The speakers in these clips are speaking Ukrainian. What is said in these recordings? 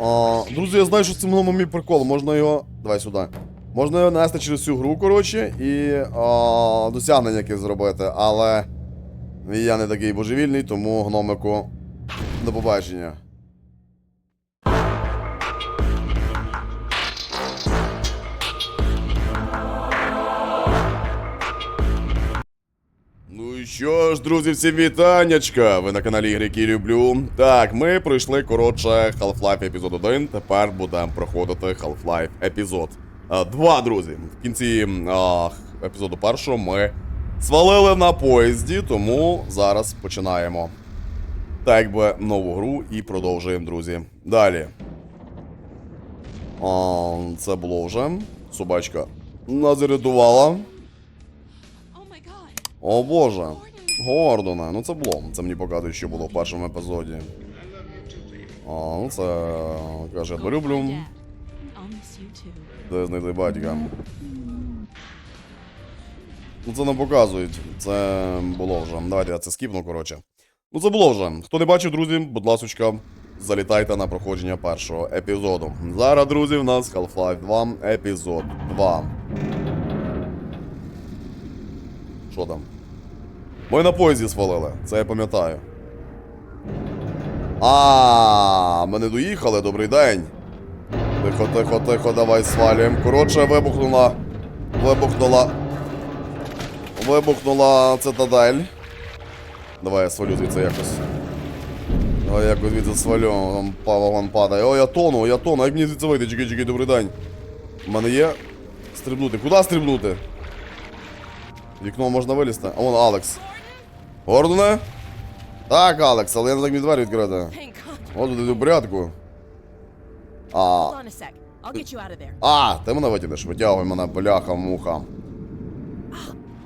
А, друзі, я знаю, що з цим мій прикол. Можна його. Давай сюди. Можна його нести через всю гру, коротше, і а, досягнення якесь зробити, але я не такий божевільний, тому гномику до побачення. Що ж, друзі, всім вітаннячка! Ви на каналі Ігри, які люблю. Так, ми пройшли коротше Half-Life епізод 1. Тепер будемо проходити Half-Life епізод 2, друзі. В кінці а, епізоду першого ми свалили на поїзді, тому зараз починаємо. Так якби нову гру і продовжуємо, друзі. Далі. А, це було вже. Собачка назарядувала. О боже. Гордона. Ну це було. Це мені показує, що було в першому епізоді. А, ну це каже, я люблю. You too. Де знайти батька. Ну це не показують. Це було вже. Давайте я це скіпну, коротше. Ну це було вже. Хто не бачив, друзі, будь ласочка, залітайте на проходження першого епізоду. Зараз, друзі, в нас Half-Life 2, епізод 2. Що там? Ми на поїзді свалили, це я пам'ятаю. А, ми не доїхали, добрий день. Тихо, тихо, тихо, давай свалюємо. Коротше, вибухнула. Вибухнула. Вибухнула цитадель. Давай я свалю звідси якось. Давай якось звідси свалю. Там вагон падає. О, я тону, я тону. Як мені звідси вийти? Чекай, чекай, добрий день. У мене є. Стрибнути. Куди стрибнути? Вікно можна вилізти. А вон Алекс. Гордоне? Так, Алекс, але я не так мені двері відкрити. От в порядку. А, а, ти мене витягнеш, витягуй мене, бляха, муха.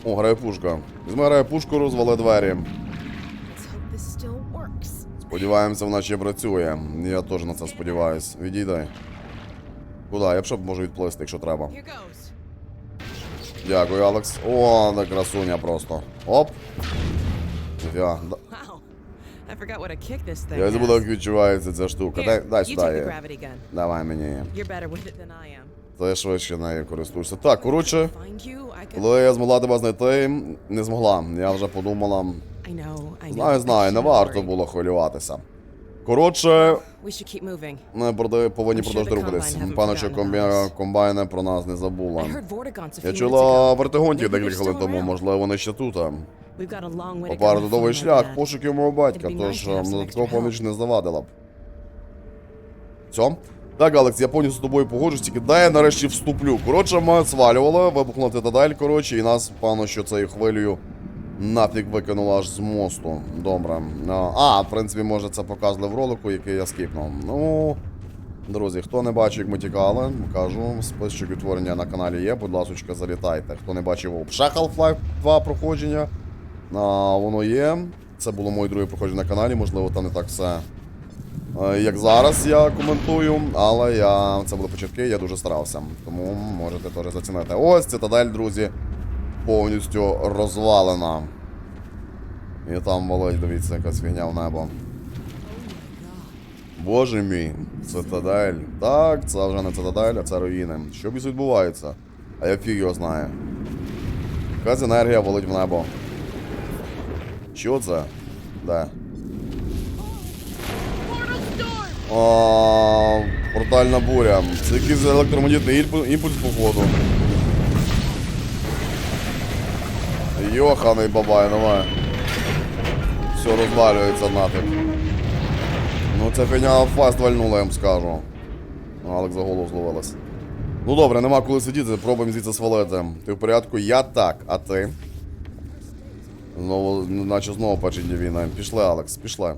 О, грає пушка. Візьми грає пушку, розвали двері. Сподіваємося, вона ще працює. Я теж на це сподіваюсь. Відійди. Куди? Я б ще можу відплисти, якщо треба. Дякую, Алекс. О, на красуня просто. Оп. Thing Я забув, як відчувається ця штука. Дай, Here, дай сюди. Давай мені. Ти швидше нею користуєшся. Так, коротше, коли я змогла тебе знайти, не змогла. Я вже подумала. Знаю, знаю, не варто було хвилюватися. Коротше, ми повинні продовжити рухатись. Us. комбайни про нас не забула. Я чула вертигонтів декілька хвилин тому, можливо, вони ще тут. Попереду довгий шлях, пошуків мого батька, тож extra поміч не завадила б. Все? Так, Алекс, я повністю з тобою погоджуюсь, тільки дай я нарешті вступлю. Коротше, ми свалювали, вибухнула цитадель, коротше, і нас, певно, що цією хвилею нафіг викинуло аж з мосту. Добре. А, в принципі, може це показували в ролику, який я скіпнув. Ну. Друзі, хто не бачив, як ми тікали, кажу, список відтворення на каналі є, будь ласка, залітайте. Хто не бачив ще Half-Life 2 проходження, а, воно є. Це було моє друге проходження на каналі, можливо, там не так все. е, Як зараз я коментую, але я це були початки, я дуже старався. Тому можете теж зацінити. Ось цитадель, друзі, повністю розвалена. І там валить, дивіться, якась фігня в небо. Боже мій, цитадель. Так, це вже не цитадель, а це руїни. Що б відбувається? А я фіг його знаю. Якась енергія валить в небо. Що це? Де? А, портальна буря. Це якийсь електромагнітний імпульс, походу. Йоханий бабай, давай. Все розвалюється нафиг. Ну це фігня фаст вальнула, я вам скажу. Ну, Алекс за голову зловилась. Ну добре, нема коли сидіти, пробуємо звідси свалити. Ти в порядку? Я так, а ти? Знову, наче знову почення війна. Пішли, Алекс, пішли.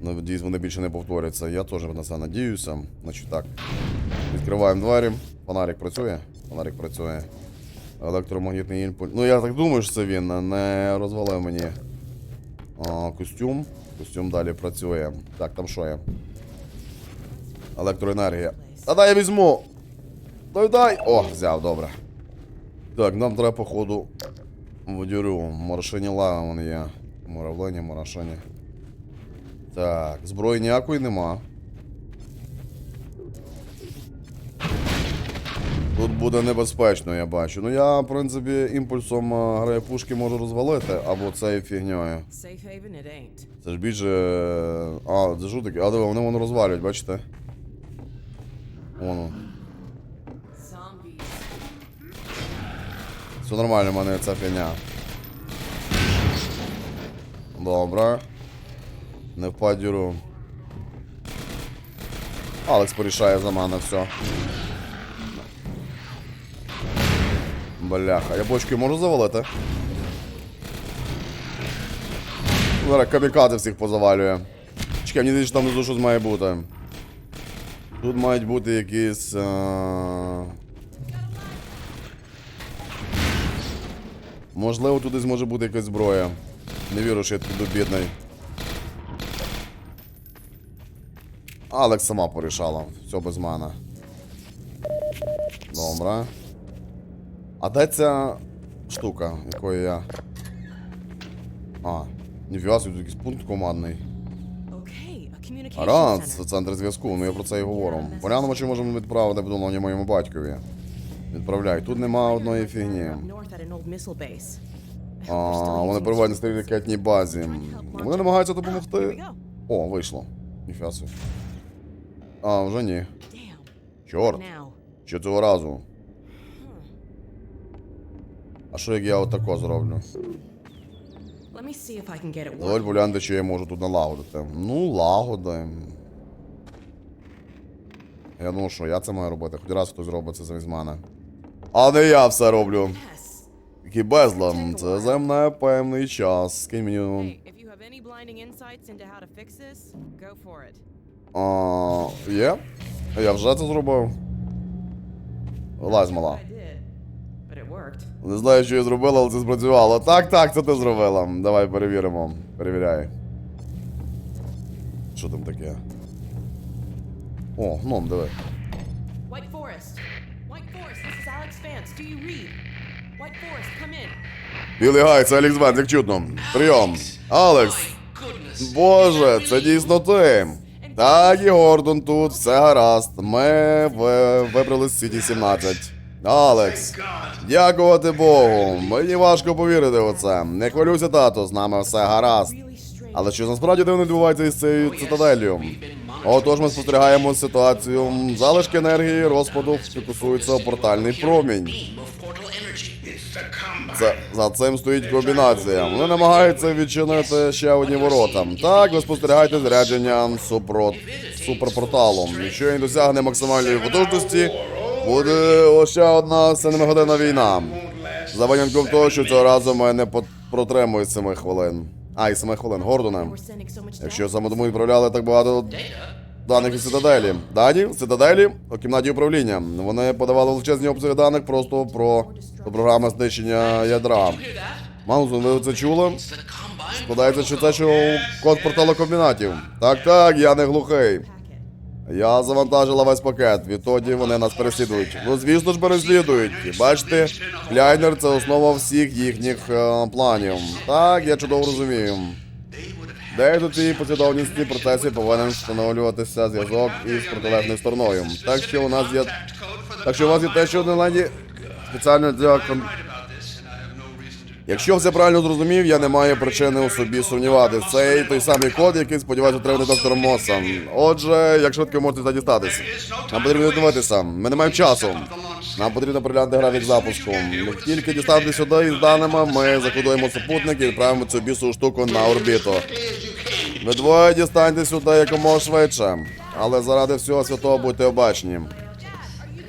Ну, Надіюсь, вони більше не повторяться. Я теж на це надіюся. Значить так. Відкриваємо двері. Фонарик працює? Фонарик працює. Електромагнітний імпульс. Ну я так думаю, що це він. Не розвалив мені а, костюм. Костюм далі працює. Так, там що є? Електроенергія. Та дай я візьму! Дай дай! О, взяв, добре. Так, нам треба, походу, Водюрю, маршиніла вони є. Муравлені, марашені. Так, зброї ніякої нема. Тут буде небезпечно, я бачу. Ну я, в принципі, імпульсом е, грає пушки можу розвалити, або цей фігньою. Це ж більше. Е, а, це жутики. А диви, вони воно розвалюють, бачите? Воно. Все нормально, в мене ця фігня. Добре. Не впадь дюру. Алекс порішає за мене все. Бляха, я бочки можу завалити? Зараз камікати всіх позавалює. Чекай, мені здається, там внизу щось має бути. Тут мають бути якісь. А... Можливо, тут десь може бути якась зброя. Не вірю, що я тут бідний. Алекс сама порішала. Все без мене. Добре. А де ця штука, якою я. А, собі, тут якийсь пункт командний. Раз, це центр зв'язку, ну я про це і говорю. Поглянемо, чи можемо відправити повідомлення моєму батькові. Відправляй. Тут нема одної фігні. А, вони перебувають на старій ракетній базі. Вони намагаються допомогти. О, вийшло. Ніфіга собі. А, вже ні. Чорт. Що цього разу? А що як я отако зроблю? Working. поглянути, що я можу тут налагодити. Ну, лагодаємо. Я думав, що я це маю робити. Хоч раз хтось зробить це замість мене. А не я все роблю. Yes. Безлам. Це займає певний час. Скинь мені. А, є? Я вже це зробив. Вилазь, мала. Не знаю, що я зробила, але це спрацювало. Так, так, це ти зробила. Давай перевіримо. Перевіряй. Що там таке? О, гном, диви. Білий гай, це Алекс Бент, як чутно. Прийом. Алекс. Боже, це дійсно ти. Так, і Гордон тут, все гаразд. Ми вибрали з Сіті 17. Алекс. Дякувати Богу. Мені важко повірити у це. Не хвилюйся, тато, з нами все гаразд. Але що насправді дивно відбувається із цією цитаделлю? Отож ми спостерігаємо ситуацію. Залишки енергії розпаду фокусуються у портальний промінь. Це, за цим стоїть комбінація. Вони намагаються відчинити ще одні ворота. Так, ви спостерігаєте зарядження супрот... суперпорталом. Якщо він досягне максимальної потужності, буде ще одна семигодинна війна. За винятком того, що цього разу ми не протримує 7 хвилин. А, і саме хвилин. Much Якщо саме тому відправляли так багато даних із цитаделі. Дані в цитаделі у кімнаті управління. Вони подавали величезні обсяги даних просто про, про програми знищення ядра. Маузон ви це чули? Складається, що це що код порталокомбінатів. Так, так, я не глухий. Я завантажила весь пакет, відтоді вони нас переслідують. Ну, звісно ж, переслідують. Бачите, Кляйнер це основа всіх їхніх е, планів. Так, я чудово розумію. Де тут і послідовності процесів повинен встановлюватися зв'язок із протилежною стороною. Так що у нас є. Так що у вас є те, що в Неланді спеціально для. Якщо все правильно зрозумів, я не маю причини у собі сумніватися. Це той самий код, який сподіваюся отримати доктор Моса. Отже, як швидко можете туди дістатись? Нам потрібно дивитися. Ми не маємо часу. Нам потрібно приглянути графік запуску. Як тільки дістати сюди із даними, ми закодуємо супутник і відправимо цю бісову штуку на орбіту. Ви двоє дістаньте сюди якомога швидше. Але заради всього святого будьте обачні.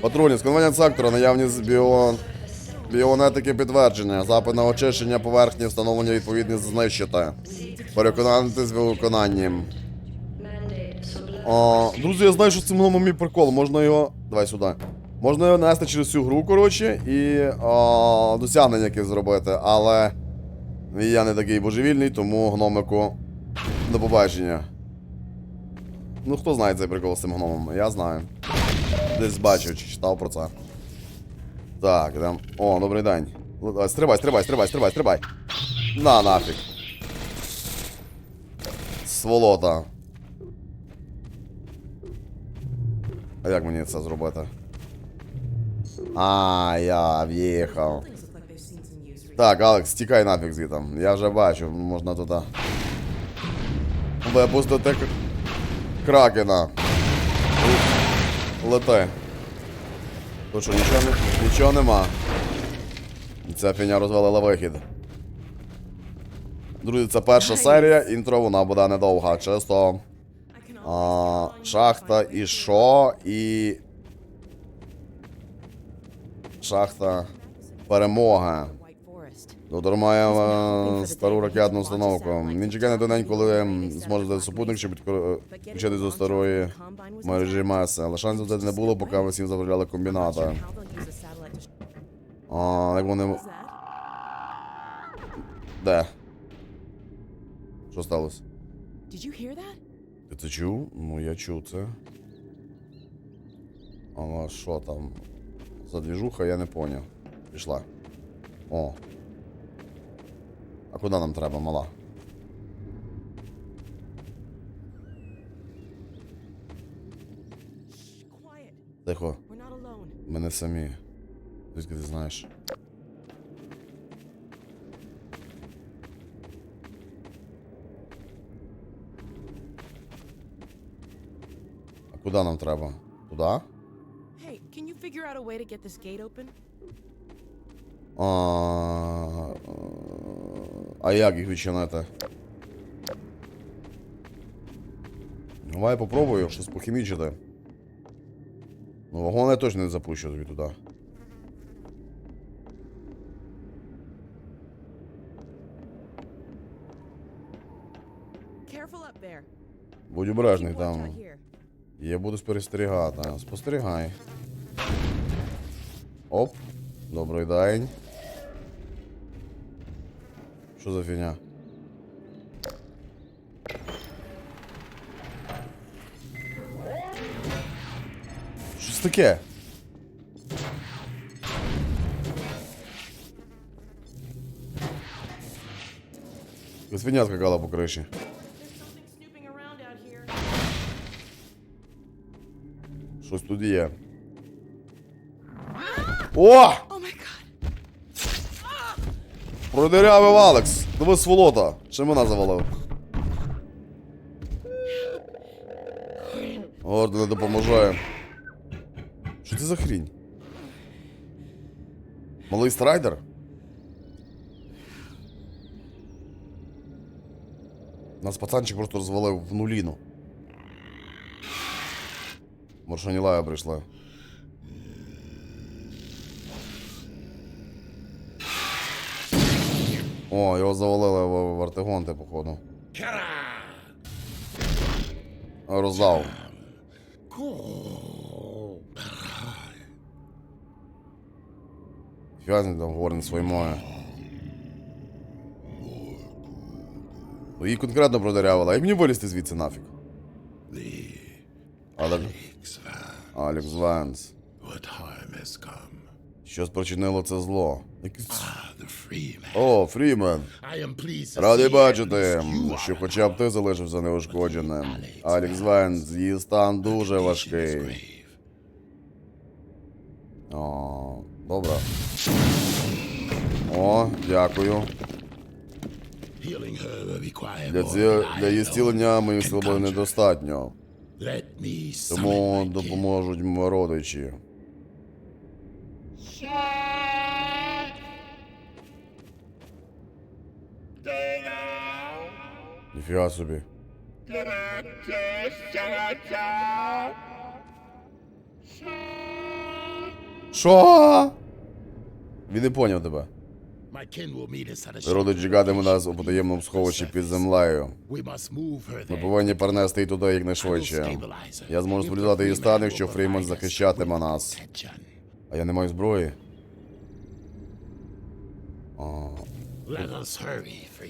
Патрульні, конвенцією сектора наявність біо... біонетики підтвердження, запит на очищення поверхні, встановлення відповідність знищити. Переконатись в виконанні. Друзі, я знаю, що цим гномом мій прикол. Можна його. Давай сюди. Можна його нести через всю гру, коротше, і о, досягнення якесь зробити, але я не такий божевільний, тому гномику до побачення. Ну, хто знає цей прикол з цим гномом? Я знаю. Десь бачив чи читав про це. Так, там. О, добрий день. Л- а, Стрибай, стрибай, стрибай, стрибай, стрибай. На нафіг. Сволота. А як мені це зробити? А, я в'їхав. Things look like they've seen some use recently. Так, Алекс, тікай нафіг звідти. Я вже бачу, можна туди. Випустити к- кракена. Лети. Тут що, нічого, не- нічого нема. Ця фіня розвалила вихід. Друзі, це перша серія, інтро, вона буде недовга. Чисто. А, шахта і що, і. Шахта перемога. Forest. Доктор має е, стару ракетну установку. Він чекає на той день, коли зможе дати супутник, щоб підкор- до старої мережі Меси. Але шансів це не було, поки ми всім заправляли комбіната. А, як вони. Де? Що сталося? Ти це чув? Ну я чув це. Але що там? За двіжуха я не поняв. Пішла. О. А куди нам треба, мала? Тихо, ми не самі. Звідки ти знаєш? А куди нам треба? Туди? Hey, can you figure out a way to get this gate open? А, а як їх відчинити? Давай попробую щось похімічити. Ну, вагон я точно не запущу тобі туди. Будь обережний там. Я буду спостерігати. Спостерігай. Оп. Добрий день. Що за фігня? Що це таке? Свиня скакала по криші. There's something snooping around out here. Щось тут є. О! Продирявив Алекс! Диви сволота! Ще мене завалив. Орд не допоможе. Що це за хрінь? Малий страйдер? Нас пацанчик просто розвалив в нуліну. Маршанілая прийшла. О, його завалили в, в артегонти, походу. Роздав. Фіазні там говорить своїй мові. Ну, Її конкретно продырявила. Як мені вилізти звідси нафіг? Але... Алекс Ванс. Що спричинило це зло? О, Фрімен. I am pleased to Радий бачити, що хоча б ти залишився неушкодженим. Алекс Венс, її стан дуже важкий. О, добре. О, дякую. Healing her will require Для, ці... для її зцілення моїх conjure. недостатньо. Let me summon Тому допоможуть родичі. Ніфіга собі. Що? Він не поняв тебе. Родич shelter нас у потаємному сховищі під землею. Ми повинні перенести її туди якнайшвидше. Я зможу стабілізувати її стан, якщо Фреймон захищатиме нас. А я не маю зброї.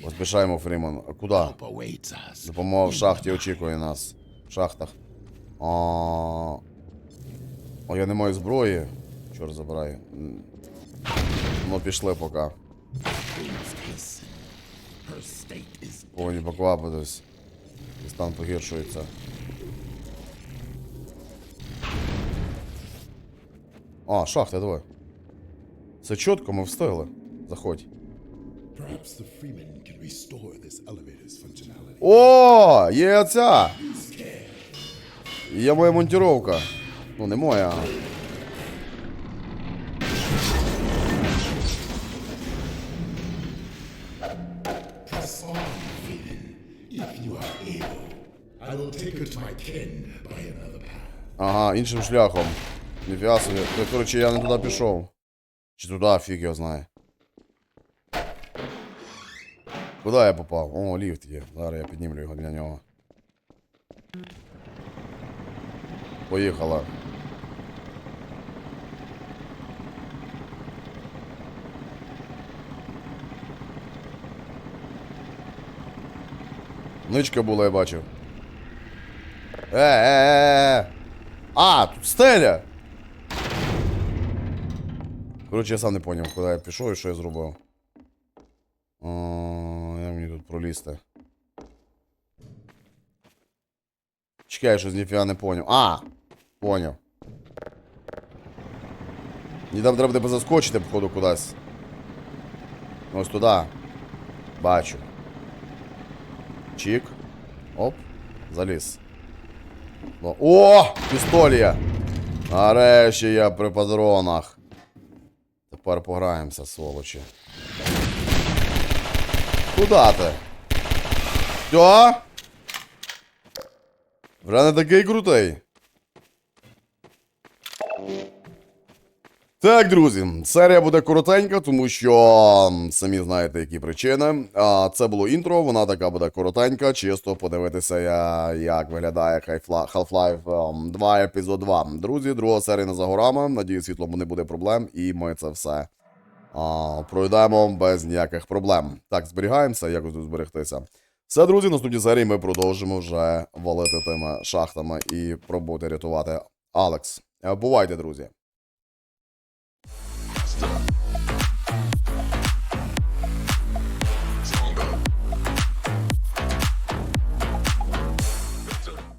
Поспішаємо, Фрімон. А куди? Допомога в шахті очікує нас. В шахтах. А... О, я не маю зброї. Чорт забирай. Ну, пішли поки. Повинні поквапитись. І стан погіршується. А, шахта, давай. Все чітко, ми встигли. Заходь. О, є ця! Є моя монтіровка. Ну, не моя. Ага, іншим шляхом. Ніфіга собі. Коротше, я не туди пішов. Чи туди, фіг його знає. Куди я попав? О, ліфт є. Зараз я піднімлю його для нього. Поїхала. Ничка була, я бачив. Е, е, е, е. А, тут стеля. Коротше, я сам не поняв, куди я пішов і що я зробив. 300. Чекай, що з ніфіга не поняв. А! Поняв. Мені там треба буде заскочити, походу, кудись. Ну, ось туди. Бачу. Чик. Оп. Заліз. Ну, о! Пістолія! Нарешті я при патронах. Тепер пограємося, сволочі. Куда ти? Що? Вже не такий крутий. Так, друзі, серія буде коротенька, тому що самі знаєте, які причини. А це було інтро, вона така буде коротенька, чисто подивитися, як виглядає Half- Half-Life ем, 2 епізод 2. Друзі, друга серія не за горами. Надію, світлом не буде проблем, і ми це все пройдемо без ніяких проблем. Так, зберігаємося, якось тут зберегтися. Все, друзі, наступні серії ми продовжимо вже валити тими шахтами і пробувати рятувати Алекс. Е, Бувайте, друзі.